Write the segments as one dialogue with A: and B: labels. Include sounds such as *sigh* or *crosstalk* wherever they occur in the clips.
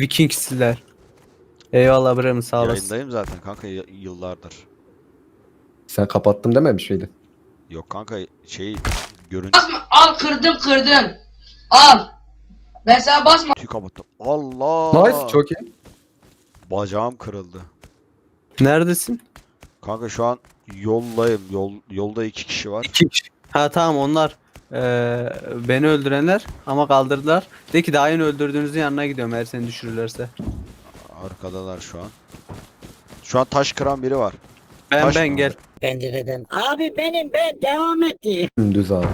A: Vikingsliler. Eyvallah Bremen sağ olasın.
B: Yayındayım zaten kanka y- yıllardır.
C: Sen kapattım dememiş miydin?
B: Yok kanka şey görüntü
D: Basma al kırdım kırdım. Al. Ben sana basma.
B: kapattım. Allah.
C: Nice çok iyi.
B: Bacağım kırıldı.
A: Neredesin?
B: Kanka şu an yoldayım. Yol yolda iki kişi var.
A: İki kişi. Ha tamam onlar eee, beni öldürenler ama kaldırdılar. De ki daha yeni öldürdüğünüzün yanına gidiyorum eğer seni düşürürlerse.
B: Arkadalar şu an. Şu an taş kıran biri var.
A: Ben
B: Taş
A: ben
B: mı?
A: gel.
E: pencereden. Abi benim ben devam et diye.
C: Düz abi.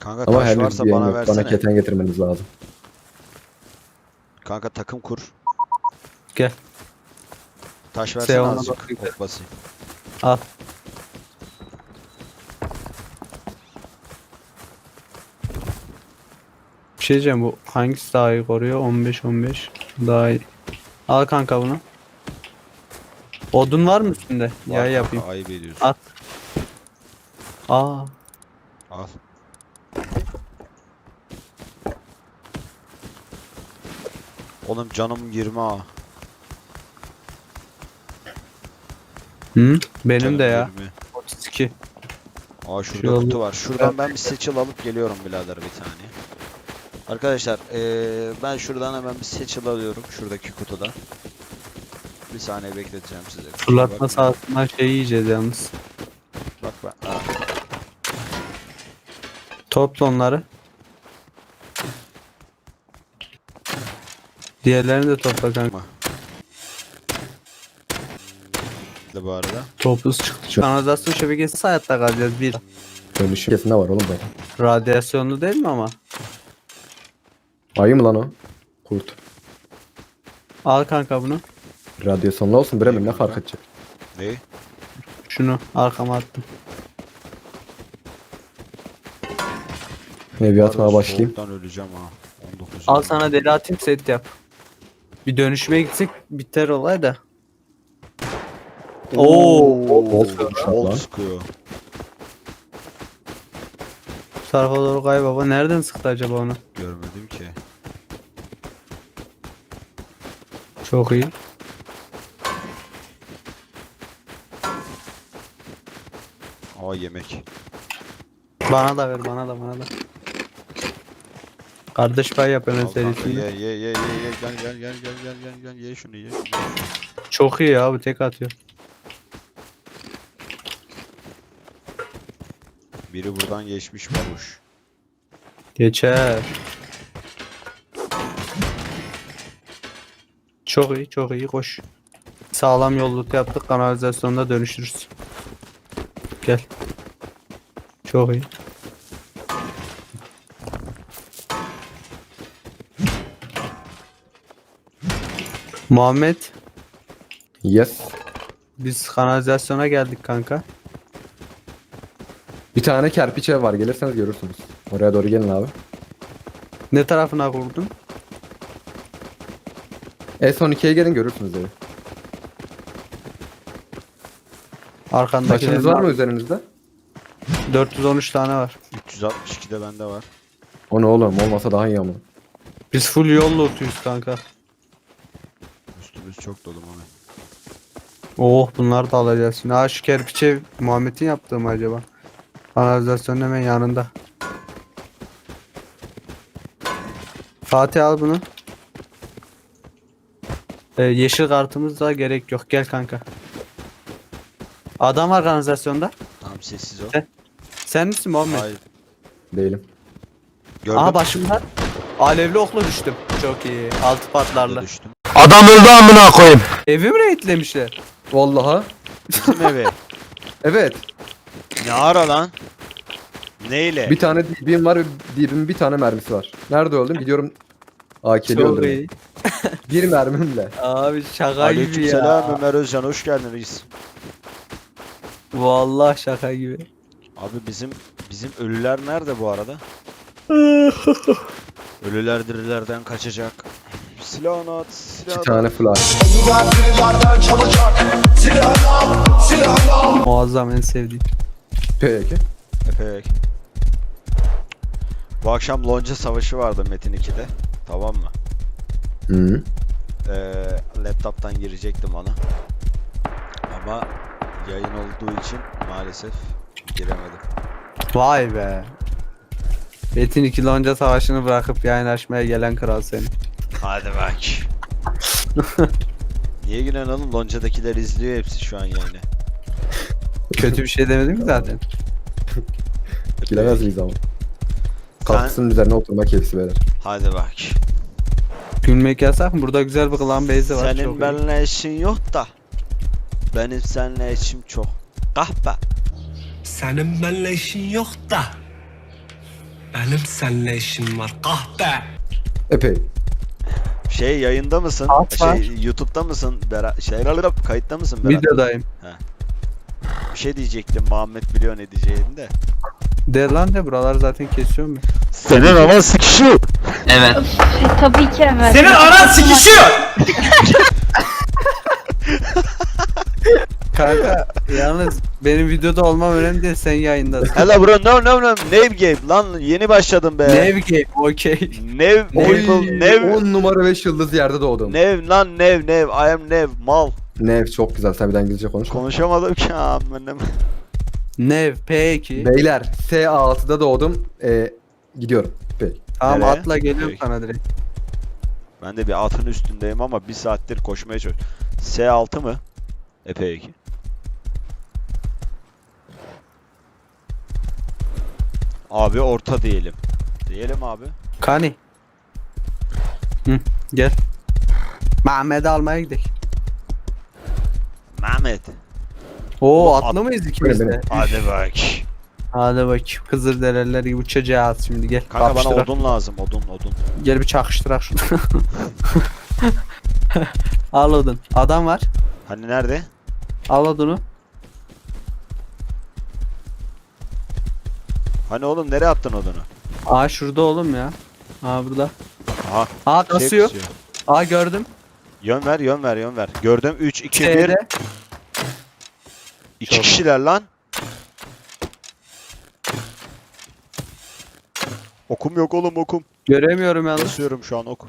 B: Kanka
C: Ama
B: taş
C: henüz
B: varsa
C: bir
B: bana
C: yok.
B: versene.
C: Bana keten getirmeniz lazım.
B: Kanka takım kur.
A: Gel.
B: Taş versene azıcık.
A: bakayım.
B: Ok basayım.
A: Al. Bir şey diyeceğim bu hangisi daha iyi koruyor? 15 15 daha iyi. Al kanka bunu. Odun var mı üstünde?
B: Var
A: ya
B: kanka,
A: yapayım.
B: Ayıp ediyorsun.
A: At. Aa.
B: Al. Oğlum canım 20 ha.
A: Hı? Benim
B: Canım
A: de ya.
B: 20.
A: 32.
B: Aa şurada
A: Şu
B: kutu var. Şuradan ben bir seçil alıp geliyorum birader bir saniye. Arkadaşlar eee, ben şuradan hemen bir seçil alıyorum şuradaki kutuda. Bir saniye bekleteceğim size. Kusura
A: Fırlatma sahasından şey yiyeceğiz yalnız.
B: Bak ben. Aa,
A: Topla onları. Diğerlerini de topla kanka.
B: bu arada.
A: Topuz çıktı. Kanalizasyon şebekesi hayatta kalacağız bir.
C: Dönüşüm kesin de var oğlum zaten.
A: Radyasyonlu değil mi ama?
C: Ayı mı lan o? Kurt.
A: Al kanka bunu.
C: Radyasyonlu olsun Bremen ne fark edecek?
B: Ne?
A: Şunu arkama attım.
C: Evi atmaya
B: Pardon,
C: başlayayım.
B: soğuktan öleceğim ha. 19
A: Al sana deli atayım set yap. Bir dönüşüme gitsek biter olay da. Oo.
C: Bol sıkmış
B: Bol
C: lan.
B: sıkıyor.
A: Bu tarafa doğru kay baba. Nereden sıktı acaba onu?
B: Görmedim ki.
A: Çok iyi.
B: Aa yemek.
A: Bana da ver bana da bana da. Kardeş pay yap hemen
B: Al kanka,
A: serisini.
B: ye ye ye ye ye gel gel gel gel gel gel gel ye şunu ye. şunu.
A: Çok iyi ya bu tek atıyor.
B: Biri buradan geçmiş babuş.
A: Geçer. Çok iyi çok iyi koş. Sağlam yolluk yaptık kanalizasyonda dönüşürüz. Gel. Çok iyi. Muhammed
C: Yes.
A: biz kanalizasyona geldik kanka.
C: Bir tane kerpiç ev var gelirseniz görürsünüz. Oraya doğru gelin abi.
A: Ne tarafına kurdun?
C: S12'ye gelin görürsünüz evi.
A: Arkandaki
C: Taşınız var mı üzerinizde?
A: 413 tane var.
B: 362'de bende var.
C: O ne oğlum olmasa daha iyi ama.
A: Biz full yol lootuyuz kanka.
B: Üstümüz çok dolu Mami.
A: Oh bunları da alacağız. Şimdi ha şu kerpiçe Muhammed'in yaptığı mı acaba? Kanalizasyonun hemen yanında. Fatih al bunu. Ee, yeşil kartımız da gerek yok. Gel kanka. Adam var kanalizasyonda.
B: Tamam sessiz ol.
A: Sen- Sen misin Muhammed?
B: Hayır.
C: Değilim.
B: Gördüm.
A: Aha başımda. Alevli okla düştüm. Çok iyi. Altı patlarla.
B: düştüm.
A: Evi mi raidlemişler?
C: Vallaha.
B: Bizim *laughs* eve.
C: Evet.
B: Ne ara lan? Neyle?
C: Bir tane dibim var ve dibimin bir tane mermisi var. Nerede öldüm? Gidiyorum AK'li
A: iyi. *laughs*
C: Bir mermimle.
A: Abi şaka gibi ya.
B: Aleykümselam Ömer Özcan hoş geldin reis.
A: Vallahi şaka gibi.
B: Abi bizim bizim ölüler nerede bu arada? *laughs* Ölüler dirilerden kaçacak. Silahını at,
C: İki
B: silahını
C: tane flash.
A: Muazzam en sevdiğim.
C: Peki.
B: Epey. Bu akşam lonca savaşı vardı Metin 2'de. Tamam mı?
C: Hı.
B: Ee, laptop'tan girecektim ona. Ama yayın olduğu için maalesef giremedim.
A: Vay be. Metin 2 lonca savaşını bırakıp yayın açmaya gelen kral seni.
B: Hadi bak. *laughs* Niye gülen oğlum? Lonca'dakiler izliyor hepsi şu an yayını.
A: Kötü bir şey demedim ki zaten.
C: Bilemez miyiz ama. Kalksın üzerine oturmak hepsi beyler.
B: Hadi bak.
A: Gülmek yasak mı? Burada güzel bir klan base'i var.
B: Senin
A: çok iyi.
B: benimle işin yok da. Benim seninle işim çok. Kahpe.
F: Senin benimle işin yok da benim seninle işim var kahpe.
C: Epey.
B: Şey yayında mısın?
A: At var.
B: şey YouTube'da mısın? Bera şey alıp kayıtta mısın? Berat?
A: Videodayım.
B: Bir şey diyecektim. Muhammed biliyor ne diyeceğini de.
A: De lan de buralar zaten kesiyor mu?
B: Senin ama sıkışıyor.
G: Tabii ki evet.
F: Senin anan sikişiyor. *laughs*
A: Kanka yalnız benim videoda olmam önemli değil sen yayındasın.
B: Hello bro no no no Nave game lan yeni başladım be.
A: Nev game okey.
B: Nev
C: Oy,
B: Nev Nev
C: 10 numara 5 yıldız yerde doğdum.
B: Nev lan Nev Nev I am Nev mal.
C: Nev çok güzel. Sen bir de İngilizce konuş.
B: Konuşamadım ki amınım.
A: Nev P2.
C: Beyler S6'da doğdum. Ee, gidiyorum.
A: Tamam
B: Nereye?
A: atla geliyorum
B: Peki.
A: sana direkt.
B: Ben de bir atın üstündeyim ama bir saattir koşmaya çalışıyorum. S6 mı? Epey ki. Abi orta diyelim. Diyelim abi.
A: Kani. Hı, gel. Mehmet'i almaya gidelim.
B: Mehmet.
A: Oo
B: At-
A: atlı mıyız ikimiz de?
B: Hadi bak.
A: Hadi bak Kızılderililer gibi uçacağız şimdi gel.
B: Kanka bana
A: Kapıştırak.
B: odun lazım odun odun.
A: Gel bir çakıştırak şunu. *laughs* Al odun. Adam var.
B: Hani nerede?
A: Al odunu.
B: Hani oğlum nereye attın odunu?
A: Aa şurada oğlum ya. Aa burada.
B: Aha.
A: Aa
B: şey
A: kasıyor.
B: kusuyor.
A: Aa gördüm.
B: Yön ver yön ver yön ver. Gördüm 3 2 1
A: T'de.
B: 2
A: Çok.
B: kişiler lan. Okum yok oğlum okum.
A: Göremiyorum yalnız.
B: Basıyorum şu an ok.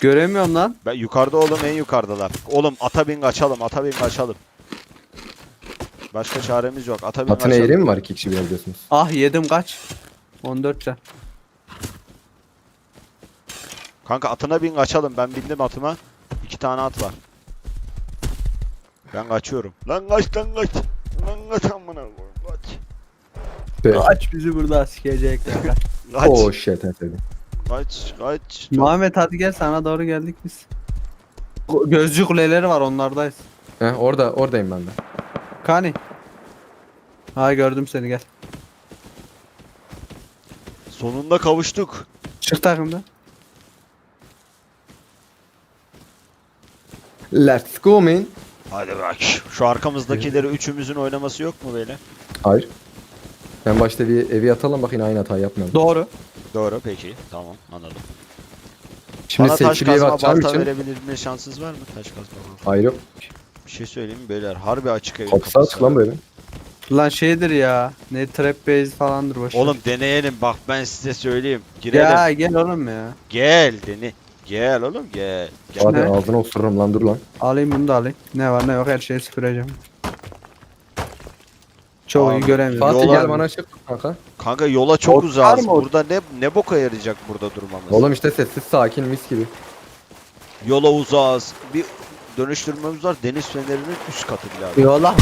A: Göremiyorum lan.
B: Ben yukarıda oğlum en yukarıdalar. Oğlum ata bin kaçalım ata bin kaçalım. Başka çaremiz yok. Ata bin
C: Atın
B: kaçalım.
C: eğri mi var iki kişi binebiliyorsunuz?
A: Ah yedim kaç. 14 can.
B: Kanka atına bin kaçalım. Ben bindim atıma. İki tane at var. Ben kaçıyorum. Lan kaç lan kaç. Lan kaç amına. Kaç
A: bizi burada sikecekler. *laughs*
B: Kaç.
C: Oh shit sevdiğim.
B: Kaç kaç.
A: Muhammed hadi gel sana doğru geldik biz. O Gözcü kuleleri var onlardayız.
C: Heh, orada oradayım ben de.
A: Kani. Ha gördüm seni gel.
B: Sonunda kavuştuk.
A: Çık takımda.
C: Let's go man.
B: Hadi bak. Şu arkamızdakileri üçümüzün oynaması yok mu böyle?
C: Hayır. Ben başta bir evi atalım bak yine aynı hatayı yapmayalım.
A: Doğru.
B: Doğru peki. Tamam anladım.
C: Şimdi
B: Bana taş kazma
C: atacağım
B: balta
C: için.
B: verebilme şansınız var mı? Taş kazma balta.
C: Hayır yok.
B: Bir şey söyleyeyim mi beyler? Harbi açık evin
C: Kapısı açık lan evin.
A: Lan şeydir ya. Ne trap base falandır boş. ver.
B: Oğlum deneyelim bak ben size söyleyeyim. Girelim.
A: Ya gel oğlum ya.
B: Gel dene. Gel oğlum gel. gel.
C: Hadi
A: Ne?
C: ağzına osururum lan dur lan.
A: Alayım bunu da alayım. Ne var ne yok her şeyi süpüreceğim. Çok iyi
B: Abi,
A: göremiyorum.
C: Fatih
B: Yola-
C: gel bana çık kanka.
B: Kanka yola çok
A: Ot var
B: uzağız.
A: mı?
B: Burada ne ne boka yarayacak burada durmamız?
C: Oğlum işte sessiz sakin mis gibi.
B: Yola uzağız. Bir dönüştürmemiz var. Deniz fenerinin üst katı birader.
A: Yola.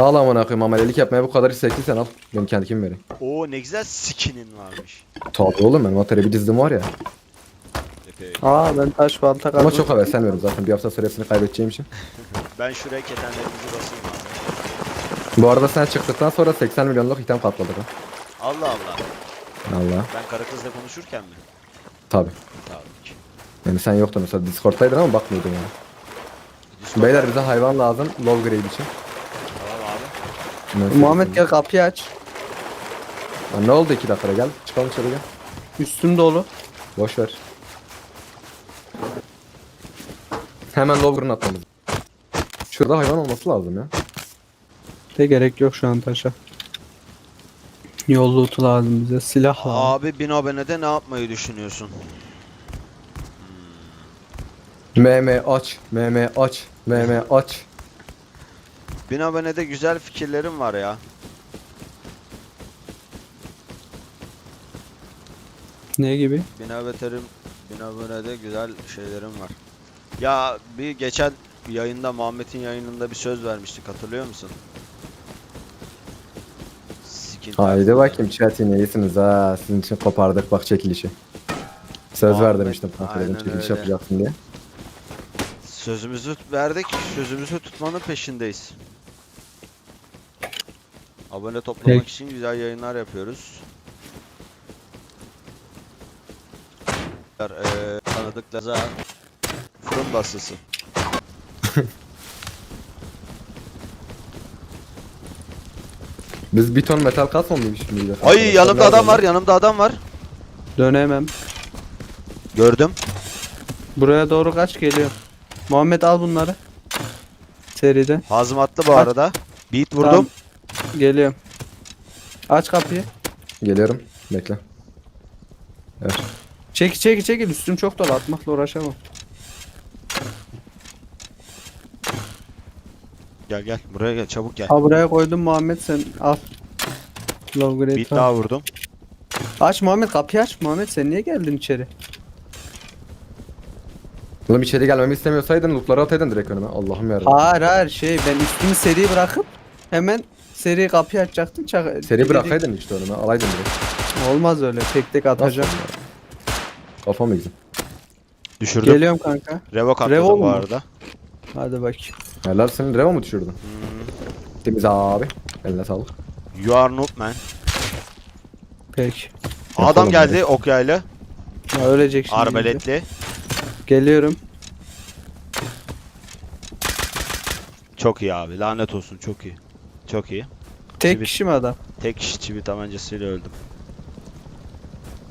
C: Al amına koyayım amelelik yapmaya bu kadar istekliysen al. Ben kendi kim vereyim.
B: Oo ne güzel skinin varmış.
C: Tabii oğlum ben Atari bir dizdim var ya.
B: Epey.
A: Aa ben taş balta
C: Ama
A: kazdım.
C: çok heveslenmiyorum zaten bir hafta süresini kaybedeceğim için. *laughs*
B: Ben şuraya ketenlerimizi basayım abi.
C: Bu arada sen çıktıktan sonra 80 milyonluk item katladık ha.
B: Allah Allah.
C: Allah.
B: Ben karı kızla konuşurken mi?
C: Tabii.
B: Tabii ki.
C: Yani sen yoktun mesela Discord'taydın ama bakmıyordun yani. Beyler bize hayvan lazım low grade için.
A: Muhammed gel kapıyı aç.
C: Lan ne oldu iki dakikada gel çıkalım içeri gel.
A: Üstüm dolu.
C: Boş ver. Hemen low grade atmamız. Şurada hayvan olması lazım ya.
A: De gerek yok şu an taşa. Yol loot'u lazım bize. Silah lazım.
B: Abi bin abonede ne yapmayı düşünüyorsun?
C: MM aç, MM aç, MM aç.
B: Bin abonede güzel fikirlerim var ya.
A: Ne gibi?
B: Bin aboneterim, bin abonede güzel şeylerim var. Ya bir geçen yayında Muhammed'in yayınında bir söz vermiştik hatırlıyor musun? Skin
C: Haydi bakayım chat yine iyisiniz ha. Sizin için kopardık bak çekilişi. Söz
B: Muhammed,
C: verdirmiştim kanka dedim
B: aynen
C: çekiliş
B: öyle.
C: yapacaksın diye.
B: Sözümüzü verdik, sözümüzü tutmanın peşindeyiz. Abone toplamak
A: Peki.
B: için güzel yayınlar yapıyoruz. Eee tanıdıklarınıza fırın basısı. *laughs*
C: Biz bir ton metal kasmamışız mıydı?
B: Ay yanımda adam var, yanımda adam var.
A: Dönemem.
B: Gördüm.
A: Buraya doğru kaç geliyor. Muhammed al bunları. Seride.
B: Hazmatlı bu arada. Beat vurdum.
A: Tamam. Geliyorum. Aç kapıyı.
C: Geliyorum. Bekle. Evet.
A: Çekil çekil çekil. Üstüm çok dolu. Atmakla uğraşamam.
B: Gel gel buraya gel çabuk gel.
A: Ha buraya koydum Muhammed sen al. Grade
B: Beat
A: al.
B: daha vurdum.
A: Aç Muhammed kapıyı aç. Muhammed sen niye geldin içeri?
C: Oğlum içeri gelmemi istemiyorsaydın lootları ataydın direkt önüme. Allah'ım yarabbim.
A: Hayır hayır şey ben üstümü seri bırakıp hemen seri kapıyı açacaktım. Çak
C: Seri bırakaydın işte önüme. Alaydın direkt.
A: Olmaz öyle. Tek tek atacağım.
C: Kafam yiyeceğim.
B: Düşürdüm.
A: Geliyorum kanka.
B: Revo katladım
A: Revo
B: bu
A: mu?
B: arada.
A: Hadi bakayım.
C: Helal senin Reva mı düşürdün?
B: Hmm.
C: Temiz abi. Eline sağlık.
B: You are noob man.
A: Peki.
B: Adam geldi ok yaylı.
A: Ya ölecek şimdi.
B: Arbaletli.
A: Geliyorum.
B: Çok iyi abi. Lanet olsun çok iyi. Çok iyi.
A: Tek
B: Çivit.
A: kişi mi adam?
B: Tek kişi çivi tabancasıyla öldüm.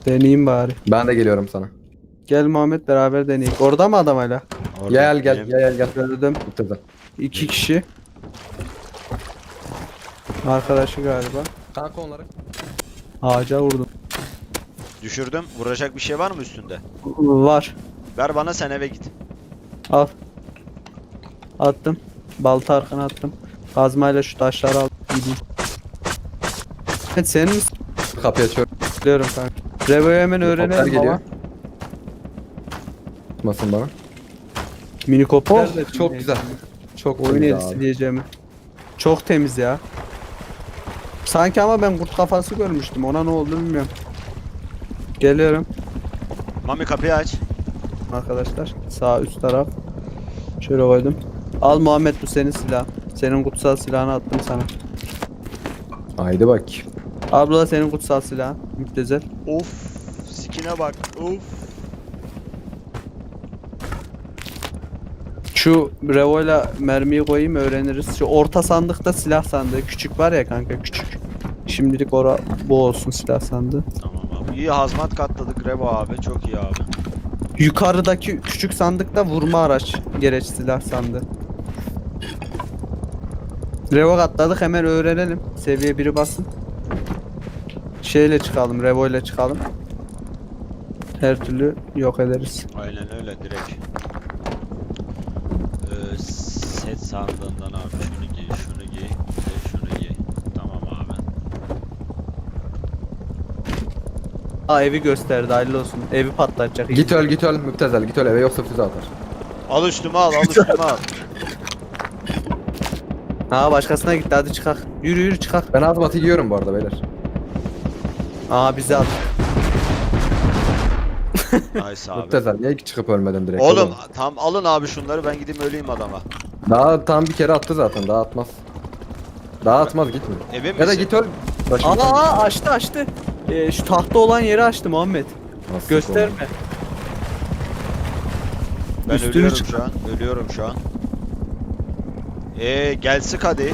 A: Deneyeyim bari.
C: Ben de geliyorum sana.
A: Gel Muhammed beraber deneyeyim. Orada mı adam hala?
B: Orada
C: Gel gel
B: benim-
C: gel gel.
A: Gördüm.
C: Bitti de.
A: İki kişi. Arkadaşı galiba.
C: Kanka onları.
A: Ağaca vurdum.
B: Düşürdüm. Vuracak bir şey var mı üstünde?
A: Var.
B: Ver bana sen eve git.
A: Al. Attım. Balta arkana attım. Kazmayla şu taşları al. Gideyim. Evet senin mi
C: Kapıyı açıyorum.
A: s**liyorum kanka? Revo'yu hemen öğrenelim
C: geliyor.
A: ama.
C: Tutmasın bana.
A: Minikopter
C: Oh
A: de
C: çok güzel. Çok
A: Oyun
C: temiz
A: erisi
C: abi.
A: diyeceğim. Çok temiz ya. Sanki ama ben kurt kafası görmüştüm. Ona ne oldu bilmiyorum. Geliyorum
B: Mami kapıyı aç.
A: arkadaşlar. Sağ üst taraf. Şöyle koydum. Al Muhammed bu senin silah. Senin kutsal silahını attım sana.
C: Haydi bak.
A: Da senin kutsal silahın. Müptezel.
B: Of. Skine bak. Of.
A: Şu revoyla mermiyi koyayım öğreniriz. Şu orta sandıkta silah sandığı. Küçük var ya kanka küçük. Şimdilik ora bu olsun silah sandığı.
B: Tamam abi. İyi hazmat katladık Revo abi. Çok iyi abi.
A: Yukarıdaki küçük sandıkta vurma araç gereç silah sandığı. Revo atladık hemen öğrenelim. Seviye 1'i basın. Şeyle çıkalım, Revo ile çıkalım. Her türlü yok ederiz.
B: Aynen öyle direkt. Ee, set sandığından abi şunu giy, şunu giy, de şunu giy. Tamam abi.
A: Aa evi gösterdi hayırlı olsun. Evi patlatacak.
C: Git öl git öl müptezel git öl eve yoksa füze atar.
B: Al üstüme al, al üstüme al. *laughs*
A: Ha başkasına gitti hadi çıkak. Yürü yürü çıkak.
C: Ben automatı giyiyorum bu arada beyler.
A: Aa bizi al. *laughs*
B: Nice abi.
C: Muttezer niye çıkıp ölmedin direkt?
B: Oğlum tam alın abi şunları ben gideyim öleyim adama.
C: Daha tam bir kere attı zaten daha atmaz. Daha atmaz gitme.
B: Emin
C: Ya da
B: misin?
C: git öl. Başım
A: Aa, aa açtı açtı. Ee, şu tahta olan yeri açtı Muhammed.
C: Nasıl
A: Gösterme.
B: Ben
A: Üstünü
B: ölüyorum
A: çık-
B: şu an. Ölüyorum şu an. Ee gelsik hadi.